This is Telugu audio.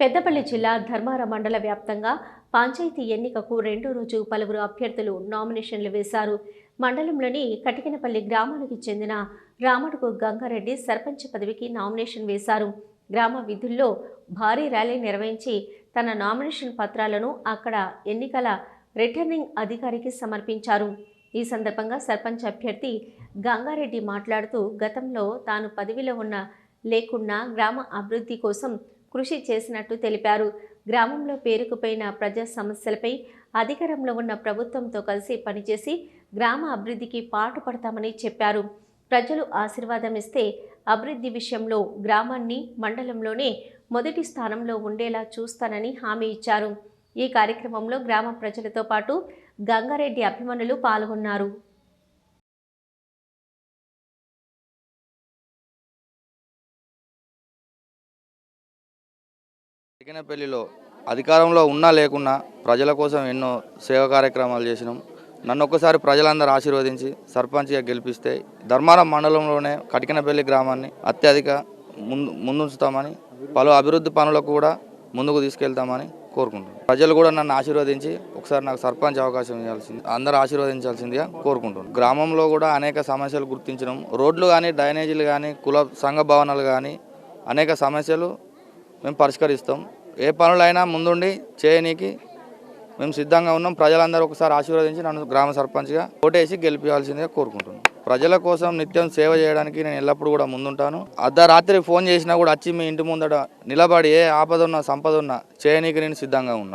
పెద్దపల్లి జిల్లా ధర్మార మండల వ్యాప్తంగా పంచాయతీ ఎన్నికకు రెండో రోజు పలువురు అభ్యర్థులు నామినేషన్లు వేశారు. మండలంలోని కటికినపల్లి గ్రామానికి చెందిన రామడుగు గంగారెడ్డి సర్పంచ్ పదవికి నామినేషన్ వేశారు. గ్రామ విధుల్లో భారీ ర్యాలీ నిర్వహించి తన నామినేషన్ పత్రాలను అక్కడ ఎన్నికల రిటర్నింగ్ అధికారికి సమర్పించారు. ఈ సందర్భంగా సర్పంచ్ అభ్యర్థి గంగారెడ్డి మాట్లాడుతూ గతంలో తాను పదవిలో ఉన్న లేకున్నా గ్రామ అభివృద్ధి కోసం కృషి చేసినట్టు తెలిపారు. గ్రామంలో పేరుకుపోయిన ప్రజా సమస్యలపై అధికారంలో ఉన్న ప్రభుత్వంతో కలిసి పనిచేసి గ్రామ అభివృద్ధికి పాటుపడతామని చెప్పారు. ప్రజలు ఆశీర్వాదం ఇస్తే అభివృద్ధి విషయంలో గ్రామాన్ని మండలంలోనే మొదటి స్థానంలో ఉండేలా చూస్తానని హామీ ఇచ్చారు. ఈ కార్యక్రమంలో గ్రామ ప్రజలతో పాటు గంగారెడ్డి అభిమానులు పాల్గొన్నారు. చికెనపల్లిలో అధికారంలో ఉన్నా లేకున్నా ప్రజల కోసం ఎన్నో సేవా కార్యక్రమాలు చేసినాం. నన్ను ఒక్కసారి ప్రజలందరూ ఆశీర్వదించి సర్పంచ్గా గెలిపిస్తే ధర్మారం మండలంలోనే కటికనపల్లి గ్రామాన్ని అత్యధిక ముందు ముందుంచుతామని పలు అభివృద్ధి పనులకు కూడా ముందుకు తీసుకెళ్తామని కోరుకుంటున్నాను. ప్రజలు కూడా నన్ను ఆశీర్వదించి ఒకసారి నాకు సర్పంచ్ అవకాశం ఇవ్వాల్సింది అందరూ ఆశీర్వదించాల్సిందిగా కోరుకుంటున్నాను. గ్రామంలో కూడా అనేక సమస్యలు గుర్తించడం రోడ్లు కానీ డ్రైనేజీలు కానీ కుల సంఘ భవనాలు కానీ అనేక సమస్యలు మేము పరిష్కరిస్తాం. ఏ పనులైనా ముందుండి చేయనీకి మేము సిద్ధంగా ఉన్నాం. ప్రజలందరూ ఒకసారి ఆశీర్వదించి నన్ను గ్రామ సర్పంచ్గా ఓటేసి గెలిపించాల్సిందిగా కోరుకుంటున్నాను. ప్రజల కోసం నిత్యం సేవ చేయడానికి నేను ఎల్లప్పుడూ కూడా ముందుంటాను. అర్ధరాత్రి ఫోన్ చేసినా కూడా వచ్చి మీ ఇంటి ముందట నిలబడి ఏ ఆపద ఉన్నా సంపద ఉన్నా చేయనీకి నేను సిద్ధంగా ఉన్నాను